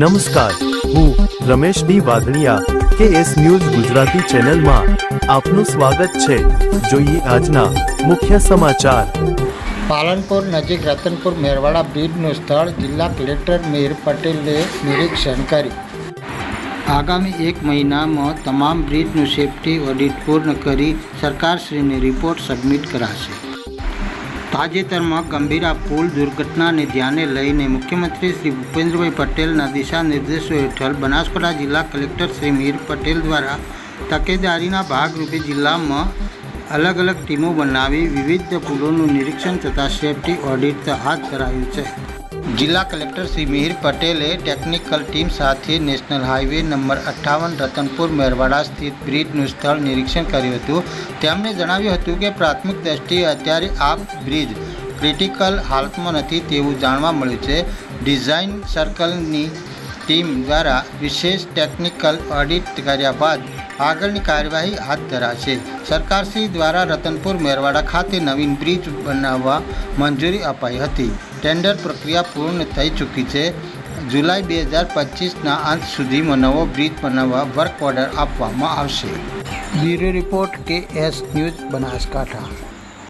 નમસ્કાર, હું રમેશ ડી વાઘણિયા કે એસ ન્યૂઝ ગુજરાતી ચેનલમાં આપનું સ્વાગત છે. જોઈએ આજના મુખ્ય સમાચાર. પાલનપુર નજીક રતનપુર મેરવાડા બ્રિજનું સ્થળ જિલ્લા કલેક્ટર મેયર પટેલે નિરીક્ષણ કર્યું. આગામી એક મહિનામાં તમામ બ્રિજનું સેફટી ઓડિટ પૂર્ણ કરી સરકારશ્રીને રિપોર્ટ સબમિટ કરાશે. તાજેતરમાં ગંભીરા પુલ દુર્ઘટનાને ધ્યાને લઈને મુખ્યમંત્રી શ્રી ભૂપેન્દ્રભાઈ પટેલના દિશા નિર્દેશો હેઠળ બનાસકાંઠા જિલ્લા કલેક્ટર શ્રી મીર પટેલ દ્વારા તકેદારીના ભાગરૂપે જિલ્લામાં અલગ અલગ ટીમો બનાવી વિવિધ પુલોનું નિરીક્ષણ તથા સેફટી ઓડિટ હાથ ધરાયું છે. જિલ્લા કલેક્ટર શ્રી મિહિર પટેલે ટેકનિકલ ટીમ સાથે નેશનલ હાઈવે નંબર અઠ્ઠાવન રતનપુર મેરવાડા સ્થિત બ્રિજનું સ્થળ નિરીક્ષણ કર્યું હતું. તેમણે જણાવ્યું હતું કે પ્રાથમિક દ્રષ્ટિએ અત્યારે આ બ્રિજ ક્રિટિકલ હાલતમાં નથી તેવું જાણવા મળ્યું છે. ડિઝાઇન સર્કલની ટીમ દ્વારા વિશેષ ટેકનિકલ ઓડિટ કર્યા બાદ આગળની કાર્યવાહી હાથ ધરાશે. સરકારશ્રી દ્વારા રતનપુર મેરવાડા ખાતે નવીન બ્રિજ બનાવવા મંજૂરી અપાઈ હતી. ટેન્ડર પ્રક્રિયા પૂર્ણ થઈ ચૂકી છે. જુલાઈ બે હજાર પચીસના અંત સુધીમાં નવો બ્રિજ બનાવવા વર્ક ઓર્ડર આપવામાં આવશે. Bureau report K S news Banaskantha.